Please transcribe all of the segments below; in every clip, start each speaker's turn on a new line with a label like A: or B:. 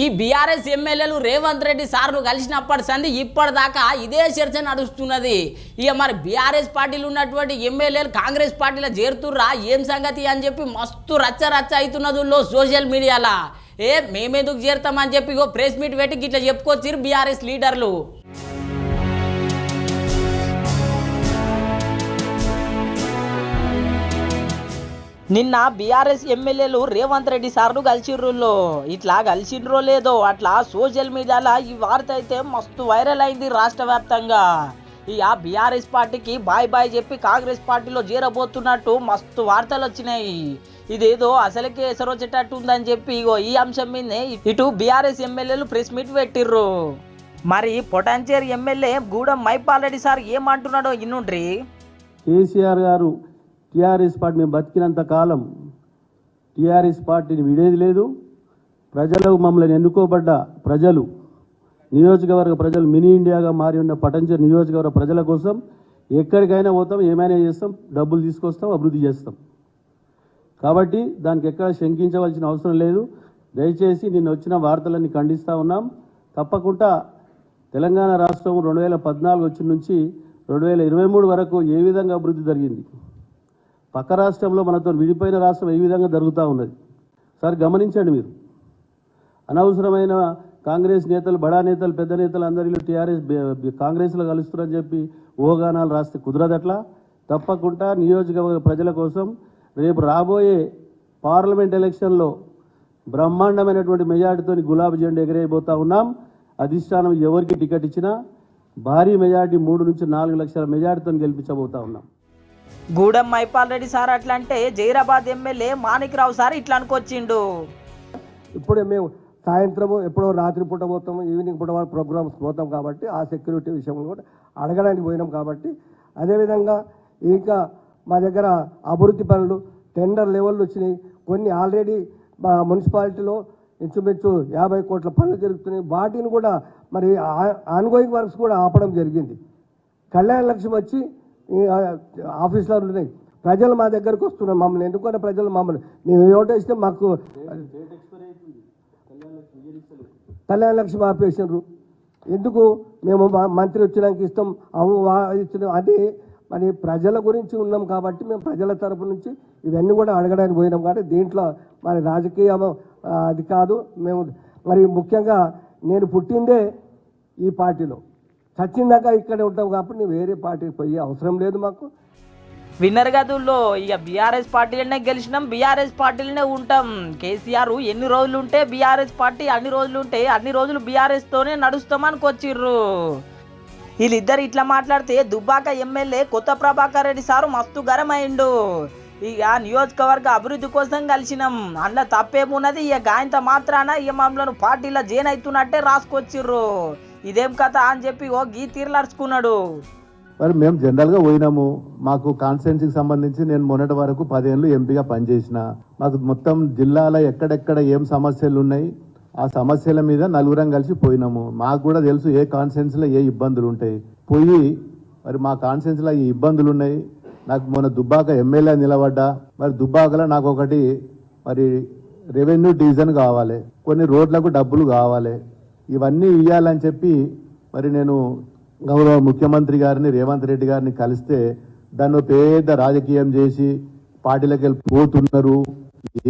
A: ఈ బీఆర్ఎస్ ఎమ్మెల్యేలు రేవంత్ రెడ్డి సార్ను కలిసినప్పటి సంది ఇప్పటిదాకా ఇదే చర్చ నడుస్తున్నది. ఇక మరి బీఆర్ఎస్ పార్టీలు ఉన్నటువంటి ఎమ్మెల్యేలు కాంగ్రెస్ పార్టీలో చేరుతుర్రా? ఏం సంగతి అని చెప్పి మస్తు రచ్చ రచ్చ అవుతున్నది సోషల్ మీడియాలో? ఏ మేమెందుకు చేరుతామని చెప్పి ఇగో ప్రెస్ మీట్ పెట్టి ఇట్లా చెప్పుకొచ్చిరు బీఆర్ఎస్ లీడర్లు. నిన్న బీఆర్ఎస్ ఎమ్మెల్యేలు రేవంత్ రెడ్డి సార్ను కలిసిర్రులో ఇట్లా కలిసిండ్రో లేదో అట్లా సోషల్ మీడియాలో ఈ వార్త అయితే మస్తు వైరల్ అయింది రాష్ట్ర వ్యాప్తంగా. ఇక బీఆర్ఎస్ పార్టీకి బాయ్ బాయ్ చెప్పి కాంగ్రెస్ పార్టీలో చేరబోతున్నట్టు మస్తు వార్తలు వచ్చినాయి. ఇదేదో అసలుకే ఎసరొచ్చేటట్టు ఉందని చెప్పి ఇగో ఈ అంశం మీదనే ఇటు బీఆర్ఎస్ ఎమ్మెల్యేలు ప్రెస్ మీట్ పెట్టిర్రు. మరి పొటాన్చేరు ఎమ్మెల్యే గూడెం మైపాల్ రెడ్డి సార్ ఏమంటున్నాడో ఇన్నుండ్రి?
B: కేసీఆర్ గారు టీఆర్ఎస్ పార్టీ మేము బతికినంత కాలం టీఆర్ఎస్ పార్టీని విడేది లేదు. ప్రజలకు మమ్మల్ని ఎన్నుకోబడ్డ ప్రజలు నియోజకవర్గ ప్రజలు మినీ ఇండియాగా మారి ఉన్న పటంచర్ నియోజకవర్గ ప్రజల కోసం ఎక్కడికైనా పోతాం ఏమైనా చేస్తాం డబ్బులు తీసుకొస్తాం అభివృద్ధి చేస్తాం. కాబట్టి దానికి ఎక్కడ శంకించవలసిన అవసరం లేదు. దయచేసి నిన్న వచ్చిన వార్తలన్నీ ఖండిస్తూ ఉన్నాం. తప్పకుండా తెలంగాణ రాష్ట్రం రెండు వేల పద్నాలుగు వచ్చిన నుంచి రెండు వేల ఇరవై మూడు వరకు ఏ విధంగా అభివృద్ధి జరిగింది? పక్క రాష్ట్రంలో మనతో విడిపోయిన రాష్ట్రం ఏ విధంగా జరుగుతూ ఉన్నది? సార్ గమనించండి మీరు. అనవసరమైన కాంగ్రెస్ నేతలు బడా నేతలు పెద్ద నేతలు అందరిలో టీఆర్ఎస్ కాంగ్రెస్లో కలుస్తున్నారని చెప్పి ఓగానాలు రాస్తే కుదరదట్లా తప్పకుండా నియోజకవర్గ ప్రజల కోసం రేపు రాబోయే పార్లమెంట్ ఎలక్షన్లో బ్రహ్మాండమైనటువంటి మెజార్టీతో గులాబీ జెండా ఎగరేయబోతా ఉన్నాం. అధిష్టానం ఎవరికి టికెట్ ఇచ్చినా భారీ మెజార్టీ మూడు నుంచి నాలుగు లక్షల మెజార్టీతో గెలిపించబోతా ఉన్నాం.
A: గూడెం మైపాల్ రెడ్డి సార్ అట్లా అంటే జైరాబాద్ ఎమ్మెల్యే మాణిక్రావు సార్ ఇట్లా అనుకొచ్చిండు.
C: ఇప్పుడే మేము సాయంత్రము ఎప్పుడో రాత్రి పూట పోతాము ఈవినింగ్ పూట వరకు ప్రోగ్రామ్స్ పోతాం కాబట్టి ఆ సెక్యూరిటీ విషయంలో కూడా అడగడానికి పోయినాం కాబట్టి అదేవిధంగా ఇంకా మా దగ్గర అభివృద్ధి పనులు టెండర్ లెవెల్లో వచ్చినాయి. కొన్ని ఆల్రెడీ మా మున్సిపాలిటీలో ఇంచుమించు యాభై కోట్ల పనులు జరుగుతున్నాయి. వాటిని కూడా మరి ఆన్గోయింగ్ వర్క్స్ కూడా ఆపడం జరిగింది. కళ్యాణ లక్ష్యం వచ్చి ఆఫీసర్లు ఉన్నాయి. ప్రజలు మా దగ్గరకు వస్తున్నారు మమ్మల్ని. ఎందుకంటే ప్రజలు మమ్మల్ని మేము ఓటేస్తే మాకు కళ్యాణ లక్ష్మి ఆపేసినారు. ఎందుకు? మేము మంత్రి వచ్చినాక ఇస్తాం అవు వా- అది మరి ప్రజల గురించి ఉన్నాం కాబట్టి మేము ప్రజల తరపు నుంచి ఇవన్నీ కూడా అడగడానికి పోయినాం కాబట్టి దీంట్లో మరి రాజకీయం అది కాదు. మేము మరి ముఖ్యంగా నేను పుట్టిందే ఈ పార్టీలో. చచ్చిందాక ఇక్కడే ఉంటాం కాబట్టి నేను వేరే పార్టీకి పోయే అవసరం లేదు మాకు.
A: విన్నర్ గదుల్లో ఇక బీఆర్ఎస్ పార్టీలనే గెలిచినాం. బీఆర్ఎస్ పార్టీలనే ఉంటాం. కేసీఆర్ ఎన్ని రోజులు ఉంటే బీఆర్ఎస్ పార్టీ అన్ని రోజులు ఉంటే అన్ని రోజులు బీఆర్ఎస్ తోనే నడుస్తామని వచ్చిర్రు. వీళ్ళిద్దరు ఇట్లా మాట్లాడితే దుబ్బాక ఎమ్మెల్యే కొత్త ప్రభాకర్ రెడ్డి సారు మస్తు గరమైండు ఇక నియోజకవర్గ అభివృద్ధి కోసం కలిసినాం. అందులో తప్పేమున్నది? ఇక గాయంత మాత్రాన ఇక మమ్మల్ని పార్టీలో జైన్ అవుతున్నట్టే రాసుకొచ్చిర్రు. ఇదేం కథ అని చెప్పి ఓ గీ
B: మరి మేము జనరల్గా పోయినాము. మాకు కాన్స్టిట్యున్సీకి సంబంధించి నేను మొన్నటి వరకు పదేళ్ళు ఎంపీగా పనిచేసిన. మాకు మొత్తం జిల్లాలో ఎక్కడెక్కడ ఏం సమస్యలు ఉన్నాయి ఆ సమస్యల మీద నలుగురం కలిసి పోయినాము. మాకు కూడా తెలుసు ఏ కాన్స్టిట్యున్సీలో ఏ ఇబ్బందులు ఉంటాయి. పోయి మరి మా కాన్స్టిట్యున్సీలో ఈ ఇబ్బందులు ఉన్నాయి. నాకు మొన్న దుబ్బాక ఎమ్మెల్యే నిలబడ్డా. మరి దుబ్బాకలో నాకు ఒకటి మరి రెవెన్యూ డివిజన్ కావాలి. కొన్ని రోడ్లకు డబ్బులు కావాలి. ఇవన్నీ ఇవ్వాలని చెప్పి మరి నేను గౌరవ ముఖ్యమంత్రి గారిని రేవంత్ రెడ్డి గారిని కలిస్తే దాన్ని పేద పెద్ద రాజకీయం చేసి పార్టీలకు వెళ్ళి పోతున్నారు.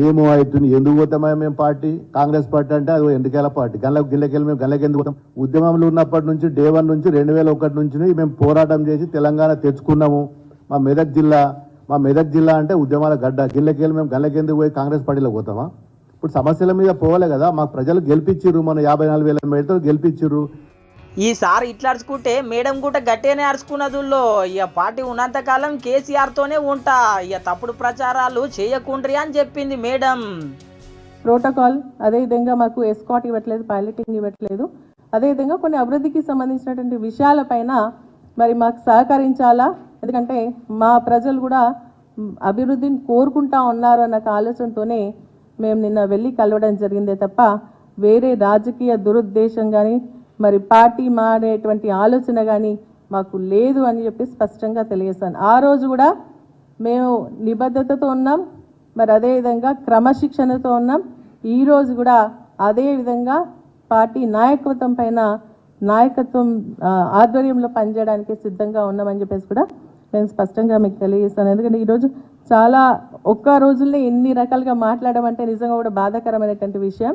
B: ఏమో అవుతుంది? ఎందుకు పోతామా మేము పార్టీ? కాంగ్రెస్ పార్టీ అంటే అది ఎండుకేల పార్టీ. గల్ల గిల్లకెళ్ళి మేము గల్లకి ఎందుకు పోతాం? ఉద్యమంలో ఉన్నప్పటి నుంచి డే వన్ నుంచి రెండు వేల ఒకటి నుంచి మేము పోరాటం చేసి తెలంగాణ తెచ్చుకున్నాము. మా మెదక్ జిల్లా మా మెదక్ జిల్లా అంటే ఉద్యమాల గడ్డ. గిల్లకెళ్ళి మేము గల్లకెందుకు పోయి కాంగ్రెస్ పార్టీలో పోతామా? ఇప్పుడు సమస్యల మీద పోలే కదా మాకు ప్రజలు గెలిపించిర్రు మన యాభై నాలుగు వేల మేడతో గెలిపించిర్రు.
A: ఈసారి ఇట్లా అరుచుకుంటే మేడం కూడా గట్టిగానే అరుచుకున్నదుల్లో ఇక పార్టీ ఉన్నంత కాలం కేసీఆర్ తోనే ఉంటా ఇక తప్పుడు ప్రచారాలు చేయకుండ్రి అని చెప్పింది మేడం.
D: ప్రోటోకాల్ అదేవిధంగా మాకు ఎస్కాట్ ఇవ్వట్లేదు పైలటింగ్ ఇవ్వట్లేదు. అదేవిధంగా కొన్ని అభివృద్ధికి సంబంధించినటువంటి విషయాలపైన మరి మాకు సహకరించాలా? ఎందుకంటే మా ప్రజలు కూడా అభివృద్ధిని కోరుకుంటా ఉన్నారు అన్న ఆలోచనతోనే మేము నిన్న వెళ్ళి కలవడం జరిగిందే తప్ప వేరే రాజకీయ దురుద్దేశం కానీ మరి పార్టీ మారేటువంటి ఆలోచన కానీ మాకు లేదు అని చెప్పి స్పష్టంగా తెలియజేస్తాను. ఆ రోజు కూడా మేము నిబద్ధతతో ఉన్నాం మరి అదేవిధంగా క్రమశిక్షణతో ఉన్నాం. ఈ రోజు కూడా అదేవిధంగా పార్టీ నాయకత్వం పైన నాయకత్వం ఆధ్వర్యంలో పనిచేయడానికి సిద్ధంగా ఉన్నామని చెప్పేసి కూడా నేను స్పష్టంగా మీకు తెలియజేస్తాను. ఎందుకంటే ఈరోజు చాలా ఒక్క రోజుల్లో ఎన్ని రకాలుగా మాట్లాడడం అంటే నిజంగా కూడా బాధాకరమైనటువంటి విషయం.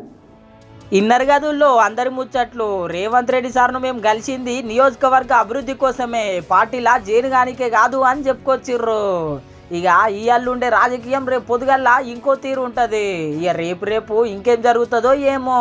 A: ఇన్నర్ గదుల్లో అందరి ముచ్చట్లు రేవంత్ రెడ్డి సార్ను మేము కలిసింది నియోజకవర్గ అభివృద్ధి కోసమే. పార్టీలా జేనుగానికే కాదు అని చెప్పుకొచ్చిర్రు. ఇక ఇయ్యాళ్ళుండే రాజకీయం రేపు పొద్దుగల్లా ఇంకో తీరు ఉంటుంది. ఇక రేపు రేపు ఇంకేం జరుగుతుందో ఏమో.